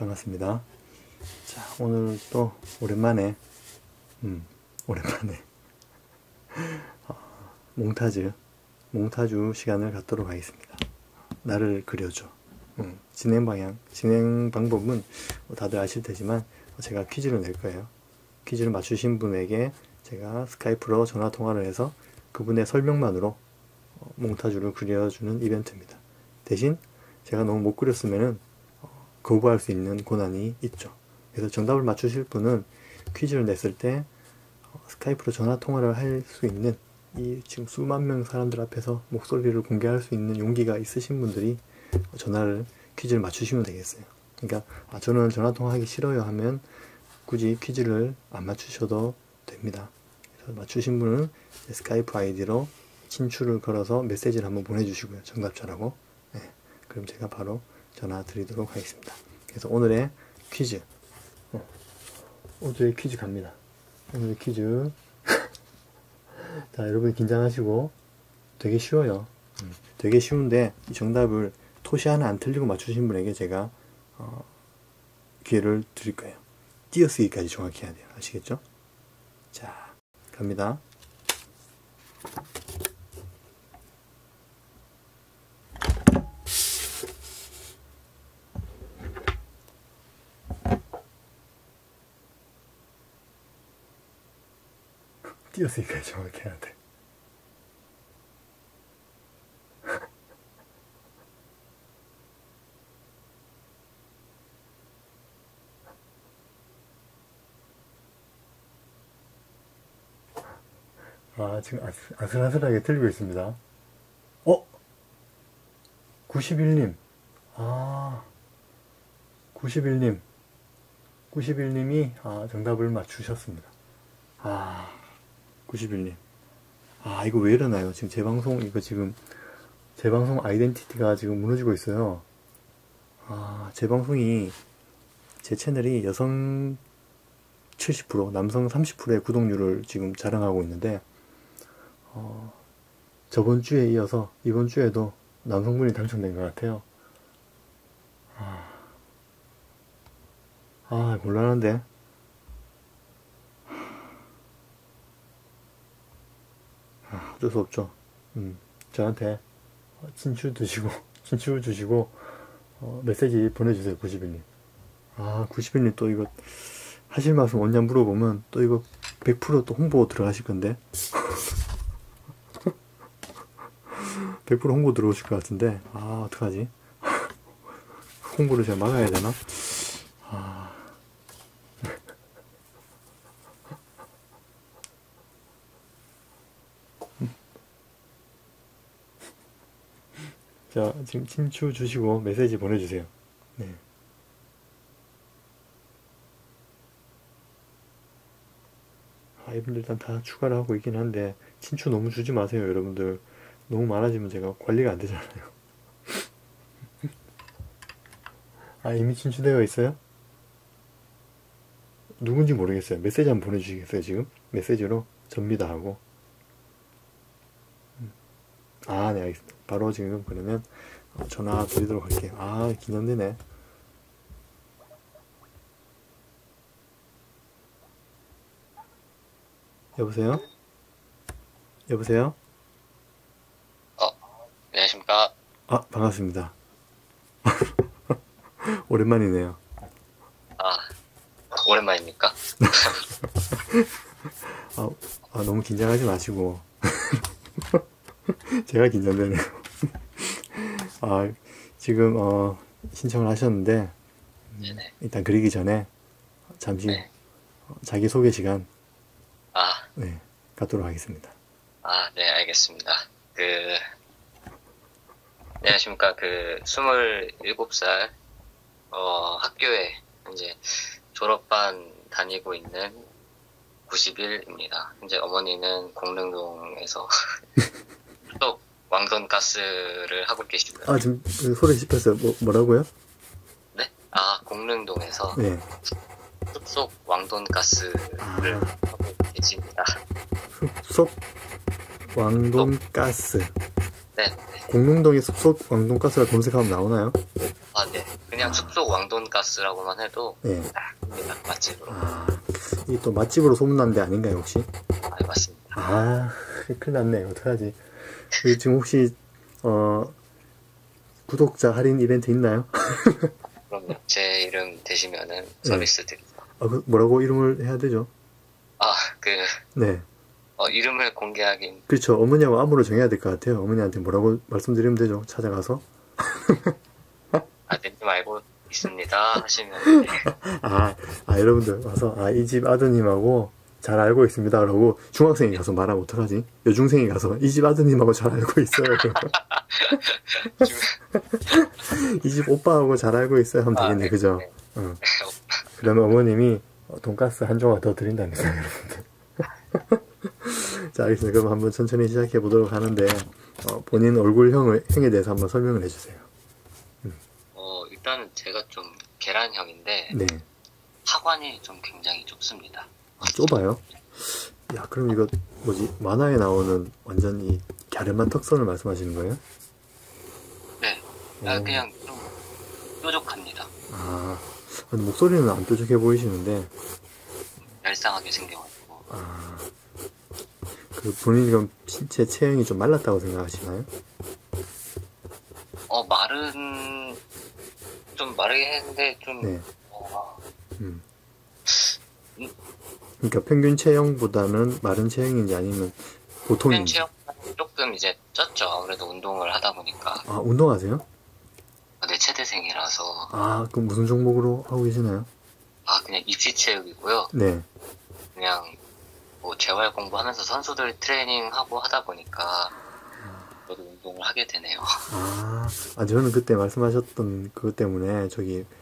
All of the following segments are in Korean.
반갑습니다. 자, 오늘 또 오랜만에, 음, 오랜만에, 어, 몽타즈, 몽타주 시간을 갖도록 하겠습니다. 나를 그려줘. 음, 진행 방향, 진행 방법은 뭐 다들 아실 테지만 제가 퀴즈를 낼 거예요. 퀴즈를 맞추신 분에게 제가 스카이프로 전화 통화를 해서 그분의 설명만으로 어, 몽타주를 그려주는 이벤트입니다. 대신 제가 너무 못 그렸으면은 어, 거부할 수 있는 권한이 있죠. 그래서 정답을 맞추실 분은 퀴즈를 냈을 때 어, 스카이프로 전화 통화를 할 수 있는 이 지금 수만 명 사람들 앞에서 목소리를 공개할 수 있는 용기가 있으신 분들이 전화를 퀴즈를 맞추시면 되겠어요. 그러니까 아, 저는 전화 통화하기 싫어요 하면 굳이 퀴즈를 안 맞추셔도 됩니다. 그래서 맞추신 분은 스카이프 아이디로 친추를 걸어서 메시지를 한번 보내주시고요. 정답자라고. 네, 그럼 제가 바로 전화 드리도록 하겠습니다. 그래서 오늘의 퀴즈. 어, 오늘의 퀴즈 갑니다. 오늘의 퀴즈. 자, 여러분 긴장하시고 되게 쉬워요. 음, 되게 쉬운데 이 정답을 토시 하나 안 틀리고 맞추신 분에게 제가 어, 기회를 드릴 거예요. 띄어쓰기까지 정확히 해야 돼요. 아시겠죠? 자, 갑니다. 띄어쓰기까지 정확히 해야 돼. 아, 지금 아슬, 아슬 아슬하게 틀리고 있습니다. 어? 91님. 아, 91님. 91님이 아, 정답을 맞추셨습니다. 아, 91님. 아, 이거 왜 이러나요? 지금 제 방송, 이거 지금, 제 방송 아이덴티티가 지금 무너지고 있어요. 아, 제 방송이, 제 채널이 여성 70%, 남성 30%의 구독률을 지금 자랑하고 있는데, 어, 저번 주에 이어서 이번 주에도 남성분이 당첨된 것 같아요. 아, 아 곤란한데. 어쩔 수 없죠. 음, 저한테 친추 드시고, 친추 주시고, 어, 메시지 보내주세요, 91님. 아, 91님 또 이거 하실 말씀 언냐 물어보면 또 이거 100%또 홍보 들어가실 건데. 100% 홍보 들어오실 것 같은데 아 어떡하지 홍보를 제가 막아야 되나 자 지금 친추 주시고 메시지 보내주세요 네. 아 이분들 일단 다 추가를 하고 있긴 한데 친추 너무 주지 마세요 여러분들 너무 많아지면 제가 관리가 안 되잖아요. 아, 이미 친추되어 있어요? 누군지 모르겠어요. 메시지 한번 보내주시겠어요, 지금? 메시지로 접니다 하고. 음. 아, 네, 알겠습니다. 바로 지금 그러면 전화 드리도록 할게요. 아, 긴장되네. 여보세요? 여보세요? 안녕하십니까. 아, 반갑습니다. 오랜만이네요. 아, 오랜만입니까? 아, 아, 너무 긴장하지 마시고. 제가 긴장되네요. 아, 지금, 어, 신청을 하셨는데, 네네. 일단 그리기 전에 잠시 네. 자기 소개 시간, 아, 네, 갖도록 하겠습니다. 아, 네, 알겠습니다. 그, 안녕하십니까. 그, 27살, 어, 학교에 이제 졸업반 다니고 있는 90일입니다. 이제 어머니는 공릉동에서 또 왕돈가스를 하고 계시고요. 아, 지금 그 소리 씹혔어요. 뭐, 뭐라고요? 네? 아, 공릉동에서 네. 숲속 왕돈가스를 아. 하고 계십니다. 숲속 왕돈가스. 네. 공릉동에 숲속 왕돈가스가 검색하면 나오나요? 아, 아, 네. 그냥 숲속 왕돈가스라고만 해도 예. 됩니다. 맛집으로. 아, 이게 또 맛집으로 소문난 데 아닌가요, 혹시? 아, 맞습니다. 아, 큰일 났네. 어떡하지? 그 지금 혹시, 어, 구독자 할인 이벤트 있나요? 그럼요. 제 이름 대시면은 네. 서비스 드리죠. 아, 그 뭐라고 이름을 해야 되죠? 아, 그, 네. 어, 이름을 공개하긴, 그렇죠. 어머니하고 암호로 정해야 될 것 같아요. 어머니한테 뭐라고 말씀드리면 되죠. 찾아가서. 아, 님 알고 있습니다. 하시면, 네. 아, 아, 여러분들 와서, 아, 이 집 아드님하고 잘 알고 있습니다. 라고 중학생이 가서 말하면 어떡하지? 여중생이 가서 이 집 아드님하고 잘 알고 있어요. 이 집 오빠하고 잘 알고 있어요. 하면 아, 되겠네. 네, 그죠? 네. 어. 그러면 어머님이 어, 돈가스 한 조각 더 드린답니다, 여러분들. 자, 알겠습니다. 그럼 한번 천천히 시작해 보도록 하는데, 어, 본인 얼굴형을, 형에 대해서 한번 설명을 해주세요. 어, 일단은 제가 좀 계란형인데, 네. 하관이 좀 굉장히 좁습니다. 아, 좁아요? 야, 그럼 이거, 뭐지, 만화에 나오는 완전 이 갸름한 턱선을 말씀하시는 거예요? 네. 아, 오. 그냥 좀 뾰족합니다. 아, 목소리는 안 뾰족해 보이시는데, 얄쌍하게 생겨가지고. 아, 그 본인이 그럼 신체 체형이 좀 말랐다고 생각하시나요? 어, 마른, 좀 마르긴 했는데, 좀, 네. 어, 음. 그러니까 평균 체형보다는 마른 체형인지 아니면 보통인지. 체형 조금 이제 쪘죠. 아무래도 운동을 하다 보니까. 아, 운동하세요? 내 체대생이라서. 아, 그럼 무슨 종목으로 하고 계시나요? 아, 그냥 입시 체육이고요. 네. 그냥, 뭐, 재활 공부하면서 선수들 트레이닝 하고 하다 보니까, 저도 운동을 하게 되네요. 아, 아, 저는 그때 말씀하셨던 그것 때문에 저기 아,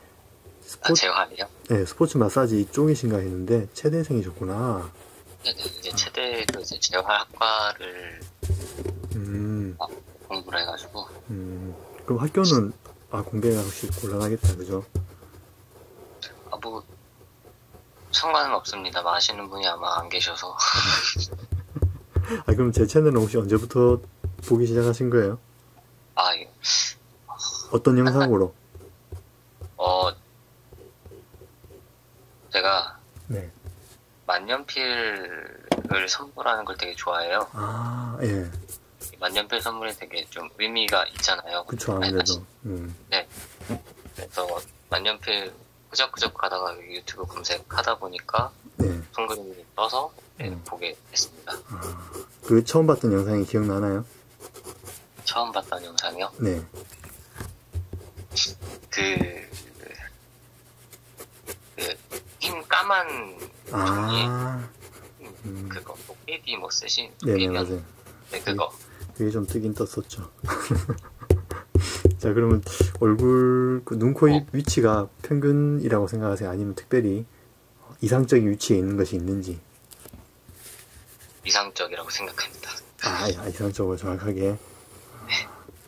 스포츠, 재활이요? 네, 스포츠 마사지 이쪽이신가 했는데 체대생이셨구나. 네네, 이제 체대도 이제 재활학과를 음, 공부를 해가지고, 음. 그럼 학교는 아 공개가 혹시 곤란하겠다, 그죠? 아, 뭐, 상관은 없습니다. 아시는 분이 아마 안 계셔서. 아 그럼 제 채널은 혹시 언제부터 보기 시작하신 거예요? 아, 예. 어떤 영상으로? 어, 제가 네. 만년필을 선물하는 걸 되게 좋아해요. 아, 예. 만년필 선물이 되게 좀 의미가 있잖아요. 그쵸 아무래도. 음. 그래서 만년필 끄적끄적 하다가 유튜브 검색하다 보니까 네. 손그림을 떠서 네, 음. 보게 됐습니다. 아, 그 처음 봤던 영상이 기억나나요? 처음 봤던 영상이요. 네. 그, 그, 까만 아, 음. 그거, 도깨비 뭐 쓰신 네네 맞아요. 네, 그거. 그게 좀 뜨긴 떴었죠. 자, 그러면 얼굴, 그 눈, 코, 입 위치가 평균이라고 생각하세요? 아니면 특별히 이상적인 위치에 있는 것이 있는지? 이상적이라고 생각합니다. 아, 야, 이상적으로 정확하게.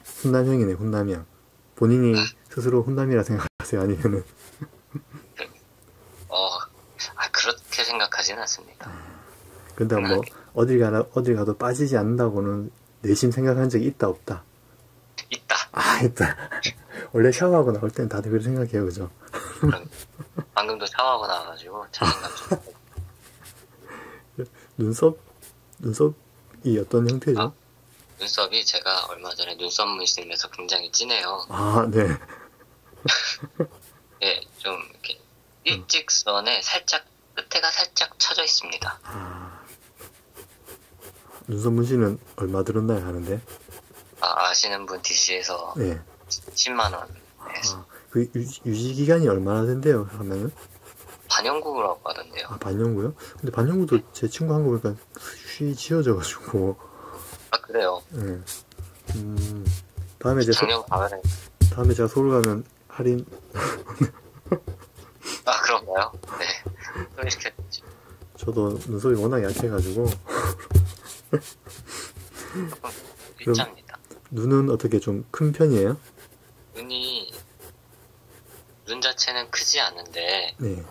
훈남형이네, 훈남형. 본인이 스스로 훈남이라 생각하세요? 아니면은, 어, 아, 그렇게 생각하지는 않습니다. 근데 뭐, 어딜 가나, 어딜 가도 빠지지 않는다고는 내심 생각한 적이 있다, 없다? 있다. 아, 있다. 원래 샤워하고 나올 땐 다들 그렇게 생각해요, 그죠? 방금도 샤워하고 나와가지고 자신감 좀. 눈썹, 눈썹이 어떤 형태죠? 아. 눈썹이 제가 얼마 전에 눈썹 문신에서 굉장히 진해요. 아, 네. 예, 좀 이렇게 일직선에 살짝 끝에가 살짝 쳐져 있습니다. 아, 눈썹 문신은 얼마 들었나요 하는데? 아, 아시는 분 DC에서 네. 10만 원. 네, 아, 그 유지, 기간이 얼마나 된대요 하면은? 반영구라고 하던데요. 아, 반영구요? 근데 반영구도 제 친구 한 거 보니까 쉬 지어져가지고, 아, 그래요. 예. 음, 다음에 이제, 서, 작년 가을에. 다음에 제가 서울 가면 할인, 아, 그런가요? 이렇게 저도 눈썹이 워낙 약해가지고, 일자입니다. 눈은 어떻게 좀 큰 편이에요? 눈이, 눈 자체는 크지 않은데, 네.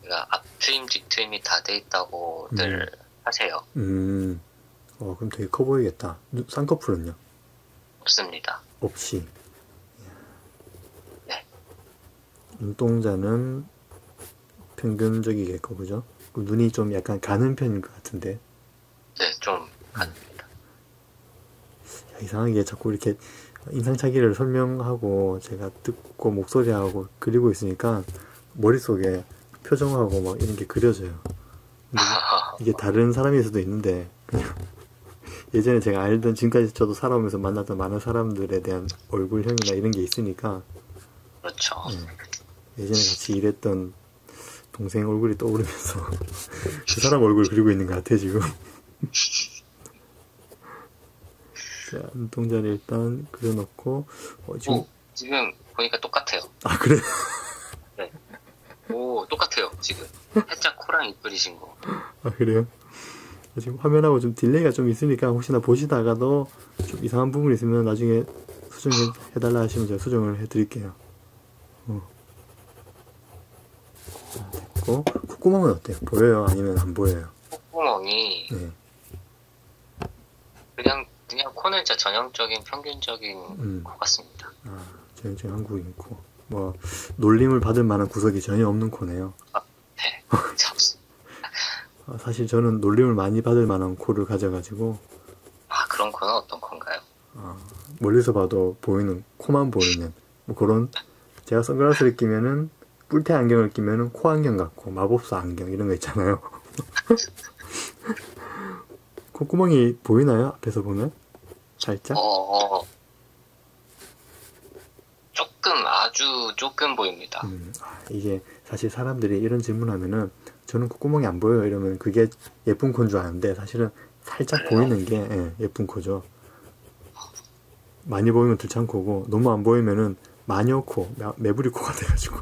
그러니까 앞 트임, 뒤 트임이 다 돼 있다고들 하세요. 음, 어, 그럼 되게 커 보이겠다. 눈, 쌍꺼풀은요? 없습니다. 없이. 네. 눈동자는 평균적이겠고 그죠? 그 눈이 좀 약간 가는 편인 것 같은데 네, 좀 가능합니다. 야, 이상하게 자꾸 이렇게 인상착의를 설명하고 제가 듣고 목소리하고 그리고 있으니까 머릿속에 표정하고 막 이런 게 그려져요. 이게 다른 사람일 수도 있는데 예전에 제가 알던 지금까지 저도 살아오면서 만났던 많은 사람들에 대한 얼굴형이나 이런 게 있으니까 그렇죠. 예전에 같이 일했던 동생 얼굴이 떠오르면서 그 사람 얼굴 그리고 있는 것 같아 지금. 자 눈동자를 일단 그려놓고 어, 지금 오, 지금 보니까 똑같아요. 아 그래? 오, 똑같아요, 지금. 살짝 코랑 입그리신 거. 아 그래요? 지금 화면하고 좀 딜레이가 좀 있으니까 혹시나 보시다가도 좀 이상한 부분이 있으면 나중에 수정해달라 하시면 제가 수정을 해드릴게요. 어. 자, 됐고 콧구멍은 어때요? 보여요? 아니면 안 보여요? 콧구멍이 네. 그냥, 그냥 코는 진짜 전형적인 평균적인 음. 코 같습니다. 아, 전형적인 한국인 코. 뭐 놀림을 받을 만한 구석이 전혀 없는 코네요. 네, 참. 아, 사실 저는 놀림을 많이 받을 만한 코를 가져가지고 아, 그런 코는 어떤 건가요? 아, 멀리서 봐도 보이는 코만 보이는 뭐 그런 제가 선글라스를 끼면은 뿔테 안경을 끼면은 코 안경 같고 마법사 안경 이런 거 있잖아요. 콧구멍이 보이나요? 앞에서 보면 살짝. 어, 어, 조금, 아주 조금 보입니다. 음, 아, 이게 사실 사람들이 이런 질문하면은 저는 콧구멍이 안 보여요 이러면 그게 예쁜 코인 줄 아는데 사실은 살짝 그래요? 보이는 게 예, 예쁜 코죠. 많이 보이면 들창 코고 너무 안 보이면은 마녀 코, 매- 매부리 코가 돼가지고.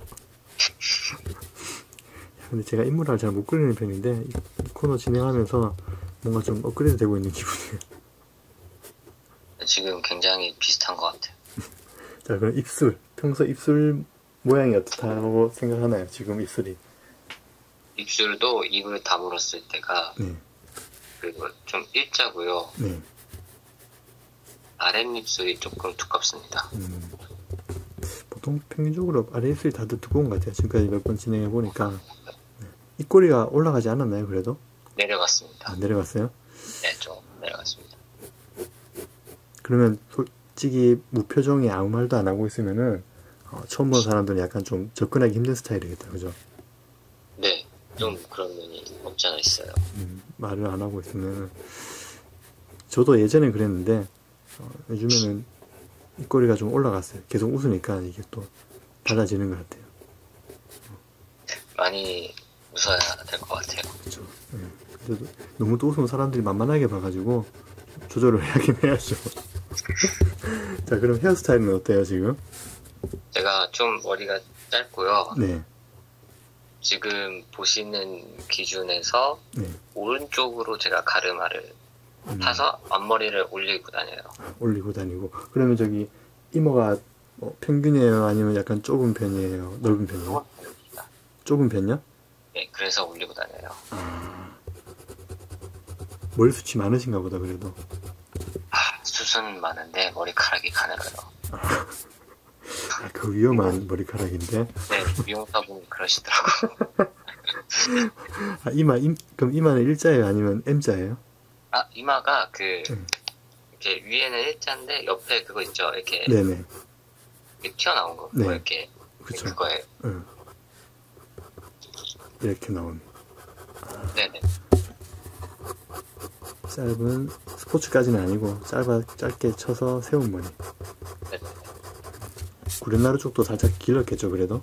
야, 근데 제가 인물을 잘못 그리는 편인데 이 코너 진행하면서 뭔가 좀 업그레이드 되고 있는 기분이에요. 지금 굉장히 비슷한 것 같아요. 자 그럼 입술, 평소 입술 모양이 어떻다고 생각하나요? 지금 입술이. 입술도 입을 다물었을 때가 네, 그리고 좀 일자고요. 네. 아랫입술이 조금 두껍습니다. 음, 보통 평균적으로 아래 입술이 다들 두꺼운 것 같아요. 지금까지 몇 번 진행해 보니까 입꼬리가 올라가지 않았나요? 그래도 내려갔습니다. 안 내려갔어요? 네, 좀 내려갔습니다. 그러면 솔직히 무표정이 아무 말도 안 하고 있으면은 어, 처음 본 사람들은 약간 좀 접근하기 힘든 스타일이겠다, 그죠? 네, 좀 그런 면이 없지 않아 있어요. 음, 말을 안 하고 있으면 저도 예전에 그랬는데 어, 요즘에는 입꼬리가 좀 올라갔어요. 계속 웃으니까 이게 또 달라지는 것 같아요. 많이 웃어야 될 것 같아요. 그렇죠. 예. 그래도 너무 또 웃으면 사람들이 만만하게 봐가지고 조절을 하긴 해야죠. 자, 그럼 헤어스타일은 어때요 지금? 제가 좀 머리가 짧고요. 네, 지금 보시는 기준에서 네. 오른쪽으로 제가 가르마를 음, 타서 앞머리를 올리고 다녀요. 올리고 다니고. 그러면 저기 이모가 뭐 평균이에요? 아니면 약간 좁은 편이에요? 넓은 편이에요? 좁은 편이요? 네, 그래서 올리고 다녀요. 머리숱이 많으신가 보다 그래도. 아, 숱은 많은데 머리카락이 가늘어요. 아, 그 위험한 머리카락인데. 네, 미용사 분이 그러시더라고요. 아, 이마, 임, 그럼 이마는 일자예요? 아니면 M자예요? 아, 이마가 그, 음. 이렇게 위에는 일자인데 옆에 그거 있죠? 이렇게, 네네. 이렇게 튀어나온 거. 네. 뭐 이렇게. 그쵸. 그거예요. 응. 이렇게 나온. 네네. 짧은 스포츠까지는 아니고 짧아 짧게 쳐서 세운 머리. 네네. 구렛나루 쪽도 살짝 길었겠죠 그래도.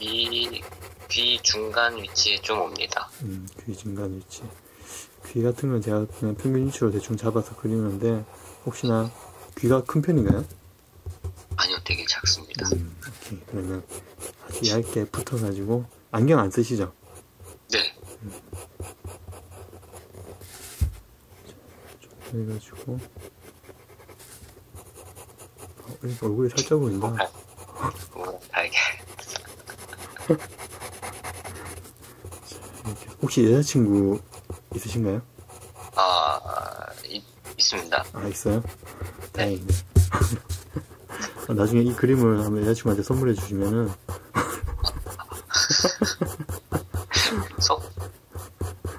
이, 귀 중간 위치에 좀 옵니다. 음, 귀 중간 위치. 귀 같은 건 제가 그냥 평균 위치로 대충 잡아서 그리는데 혹시나 귀가 큰 편인가요 되게 작습니다. 음, 오케이. 그러면 아주 얇게 붙어가지고 안경 안 쓰시죠? 네. 그래가지고 어, 이렇게 얼굴이 살짝 보인다. 뭐, 달게. 이렇게. 혹시 여자친구 있으신가요? 아, 이- 있습니다. 아 있어요? 네. 다행이네. 아, 나중에 이 그림을 한번 여자친구한테 선물해 주시면은 속,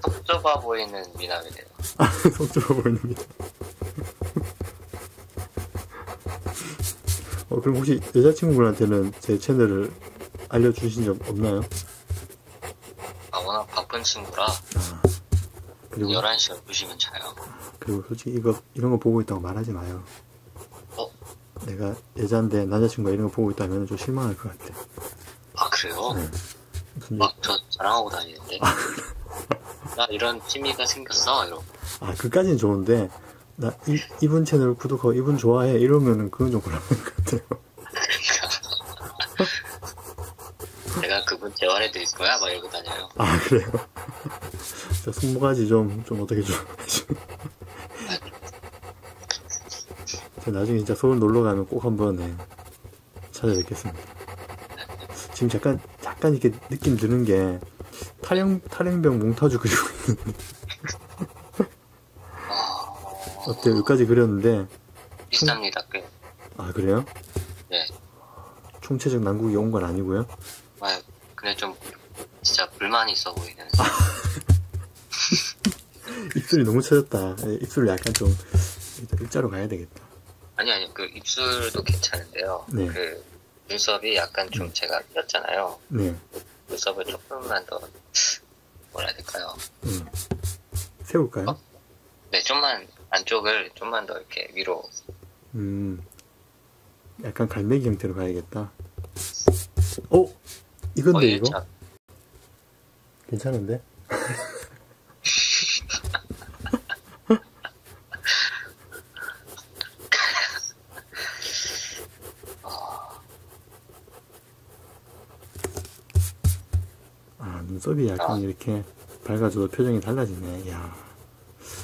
속 좁아 보이는 미남이네요. 아, 속 좁아 보입니다. 어, 그럼 혹시 여자친구분한테는 제 채널을 알려주신 적 없나요? 아, 워낙 바쁜 친구라 그리고 11시, 12시면 자요. 그리고 솔직히 이거 이런 거 보고 있다고 말하지 마요. 어? 내가 여자인데 남자친구가 이런 거 보고 있다면 좀 실망할 것 같아. 아, 그래요? 네. 막 저 자랑하고 다니는데. 나 이런 취미가 생겼어, 이러고. 아, 그까진 좋은데, 나 이, 이분 채널 구독하고 이분 좋아해. 이러면은 그건 좀 곤란한 것 같아요. 내가 그분 재활해드릴 거야? 막 이러고 다녀요. 아, 그래요? 저 손모가지 좀, 좀 어떻게 좀. 저 나중에 진짜 서울 놀러 가면 꼭 한번 네, 찾아뵙겠습니다. 지금 잠깐, 약간 이렇게 느낌 드는 게, 탈영, 탈영병 몽타주 그리고 있는데. 어때요? 여기까지 그렸는데, 비슷합니다, 꽤. 아, 그래요? 네. 총체적 난국이 온 건 아니고요. 아, 근데 좀, 진짜 불만이 있어 보이는. 입술이 너무 처졌다. 예, 입술을 약간 좀 일자로 가야 되겠다. 아니, 아니, 그 입술도 괜찮은데요. 네. 그, 눈썹이 약간 좀 제가 렸잖아요. 네. 눈썹을 조금만 더, 뭐라 해야 될까요? 음. 세울까요? 어? 네, 좀만, 안쪽을 좀만 더 이렇게 위로. 음. 약간 갈매기 형태로 가야겠다. 어? 이건데 어, 예, 이거? 자, 괜찮은데? 눈썹이 약간 아. 이렇게 밝아져도 표정이 달라지네. 야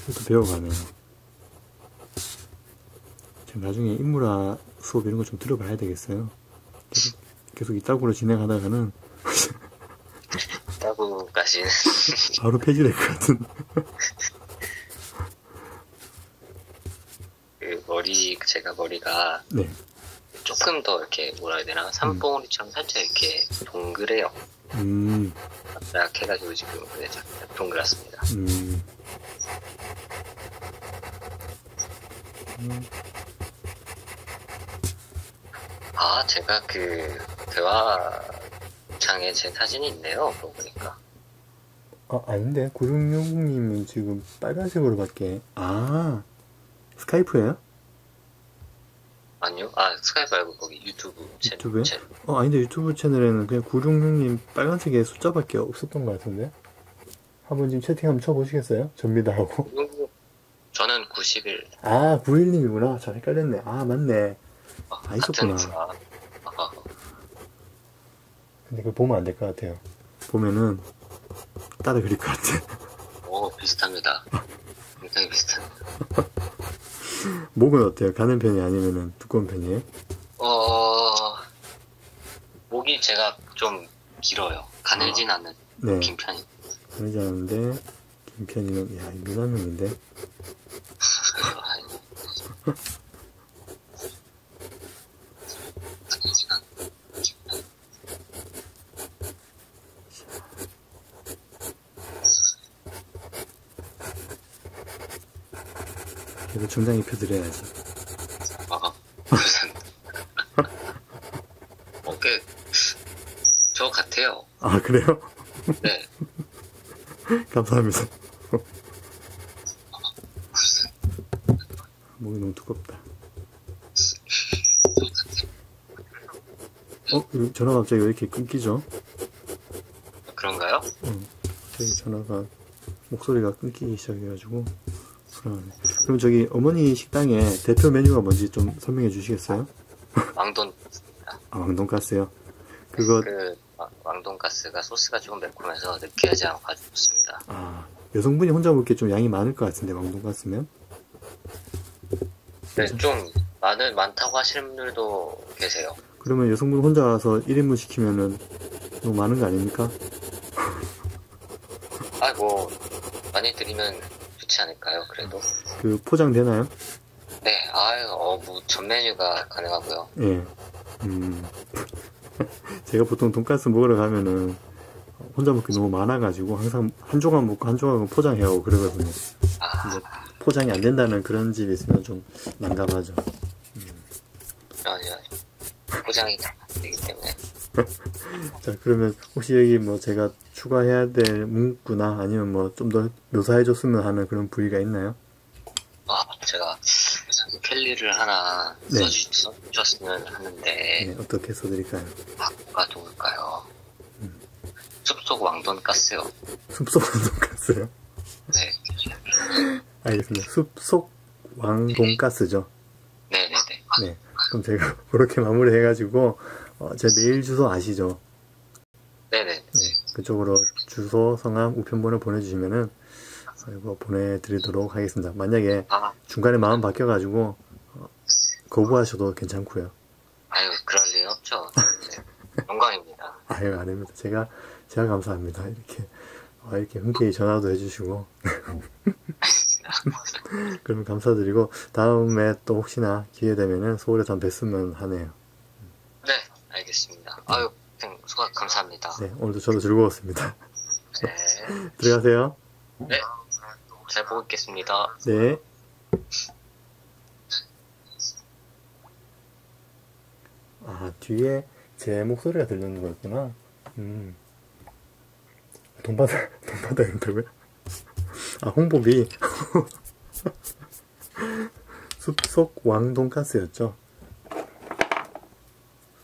이것도 배워가네요. 지금 나중에 인물화 수업 이런 거 좀 들어봐야 되겠어요. 계속, 계속 이따구로 진행하다가는 따구까지는. 바로 폐지될 것 같은. 그 머리, 제가 머리가 네. 조금 더 이렇게, 뭐라 해야 되나? 산봉우리처럼 살짝 이렇게 동그래요. 음, 딱 해가지고 지금 네, 동그랗습니다. 음. 아, 제가 그, 대화창에 제 사진이 있네요. 그러고 보니까. 아, 아닌데. 9660님은 지금 빨간색으로 밖에. 아, 스카이프예요 아니요? 아, 스카이프 말고 거기 유튜브 채, 유튜브요? 채- 어, 아닌데 유튜브 채널에는 그냥 966님 빨간색에 숫자밖에 없었던 것 같은데. 한번 지금 채팅 한번 쳐보시겠어요? 접니다 하고. 저는 90일 아, 91님이구나. 잘 헷갈렸네. 아, 맞네. 아, 있었구나. 구나. 아, 근데 그걸 보면 안 될 것 같아요. 보면은 따라 그릴 것 같아. 오, 비슷합니다. 굉장히 비슷합니다. 목은 어때요? 가는 편이 아니면은 두꺼운 편이에요? 어, 목이 제가 좀 길어요. 가늘진 않는 네. 긴 편이. 그러지 않은데, 긴 편이면, 야, 이 미남형인데? 그래도 정장 입혀드려야지. 아. 어, 꽤, 저 같아요. 아, 그래요? 네. 감사합니다. 목이 너무 두껍다. 어? 전화 갑자기 왜 이렇게 끊기죠? 그런가요? 저기 전화가 목소리가 끊기기 시작해가지고 불안하네. 그럼 저기 어머니 식당에 대표 메뉴가 뭔지 좀 설명해 주시겠어요? 왕돈, 아 왕돈가스요. 그거 그, 와- 왕돈가스가 소스가 조금 매콤해서 느끼하지 않고 아주 좋습니다. 아 여성분이 혼자 먹기에 좀 양이 많을 것 같은데 왕돈가스면 네, 좀, 많은, 많다고 하시는 분들도 계세요. 그러면 여성분 혼자 와서 1인분 시키면은 너무 많은 거 아닙니까? 아, 뭐, 많이 드리면 좋지 않을까요, 그래도? 그 포장 되나요? 네, 아유, 어부 전 메뉴가 가능하고요. 예. 음. 제가 보통 돈가스 먹으러 가면은 혼자 먹기 너무 많아가지고 항상 한 조각 먹고 한 조각은 포장해야 하고 그러거든요. 아, 포장이 안 된다는 그런 집이 있으면 좀 난감하죠. 그러죠. 포장이 다안 되기 때문에. 자, 그러면 혹시 여기 뭐 제가 추가해야 될 문구나 아니면 뭐 좀 더 묘사해줬으면 하는 그런 부위가 있나요? 아, 제가 켈리를 하나 네. 써주, 써주셨으면 하는데, 네, 어떻게 써드릴까요? 뭐가 좋을까요? 숲속 왕돈 가스요. 숲속 돈가스요? 네. 알겠습니다. 숲속 왕돈 가스죠. 네네네. 네. 그럼 제가 그렇게 마무리해가지고 어, 제 메일 주소 아시죠? 네네. 네. 그쪽으로 주소, 성함, 우편번호 보내주시면은 어, 이거 보내드리도록 하겠습니다. 만약에 아, 중간에 마음 바뀌어가지고 어, 거부하셔도 괜찮고요. 아유, 그럴 일 없죠. 네. 영광입니다. 아유 아닙니다. 제가 제가 감사합니다. 이렇게 어, 이렇게 흔쾌히 전화도 해주시고 그럼 감사드리고 다음에 또 혹시나 기회 되면은 서울에서 한번 뵀으면 하네요. 네, 알겠습니다. 아유, 선생님, 수고 감사합니다. 네 오늘도 저도 즐거웠습니다. 네. 들어가세요. 네. 잘 보고 있겠습니다. 네. 아, 뒤에 제 목소리가 들리는 거였구나. 음. 돈 받아, 돈 받아야 된다고요? 아, 홍보비. 숲속 왕돈가스였죠.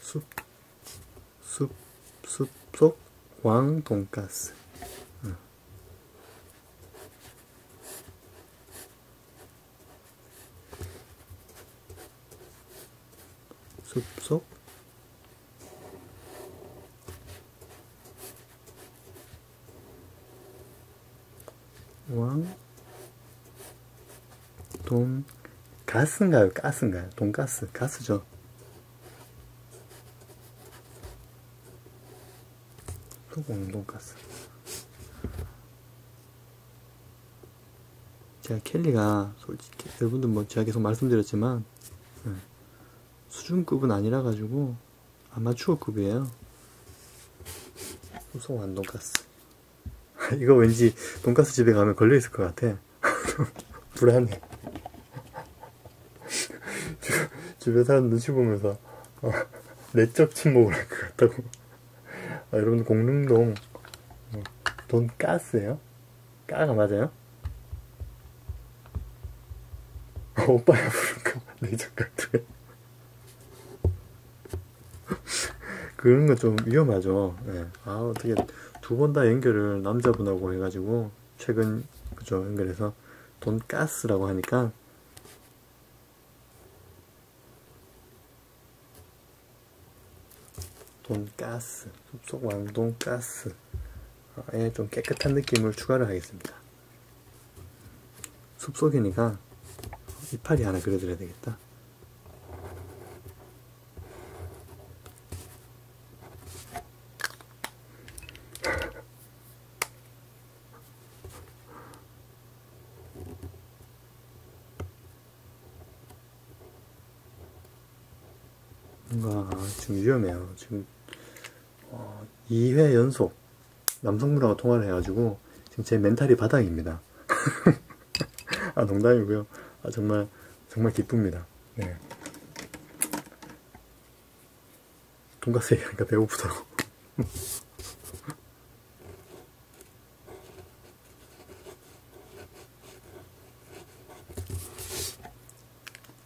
숲, 숲, 숲속 왕 돈가스. 숲속 왕 돈 가스인가요? 가스인가요? 돈가스 가스죠. 소금 돈가스. 제가 켈리가 솔직히 여러분들 뭐 제가 계속 말씀드렸지만 예, 수준급은 아니라 가지고 아마추어급이에요. 소소한 돈가스. 이거 왠지 돈가스 집에 가면 걸려 있을 것 같아. 불안해. 주, 주변 사람 눈치 보면서 어, 내적 침묵을 할 것 같다고. 아, 여러분들 공릉동 어, 돈가스예요? 까가 맞아요? 어, 오빠야 부를까? 내적 같아. 그런 건 좀 위험하죠. 예. 아, 어떻게 두 번 다 연결을 남자분하고 해가지고, 최근, 그죠, 연결해서 돈가스라고 하니까, 돈가스, 숲속 왕돈가스에 좀 깨끗한 느낌을 추가를 하겠습니다. 숲속이니까 이파리 하나 그려드려야 되겠다. 뭔가 지금 위험해요. 지금 어, 2회 연속 남성분하고 통화를 해가지고 지금 제 멘탈이 바닥입니다. 아 농담이고요. 아 정말 정말 기쁩니다. 네. 돈가스 얘기하니까 배고프더라고.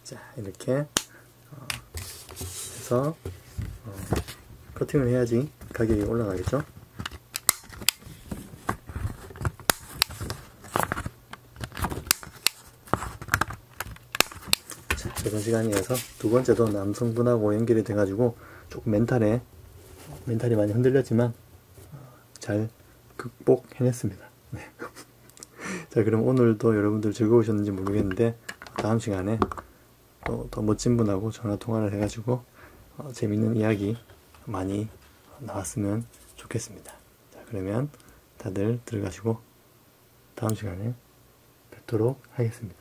자 이렇게 어, 해서 어, 커팅을 해야지 가격이 올라가겠죠? 자, 이번 시간이어서 두 번째도 남성분하고 연결이 돼가지고 조금 멘탈에 멘탈이 많이 흔들렸지만 어, 잘 극복해냈습니다. 네. 자, 그럼 오늘도 여러분들 즐거우셨는지 모르겠는데 다음 시간에 또 더 멋진 분하고 전화 통화를 해가지고 어, 재밌는 이야기 많이 나왔으면 좋겠습니다. 자, 그러면 다들 들어가시고 다음 시간에 뵙도록 하겠습니다.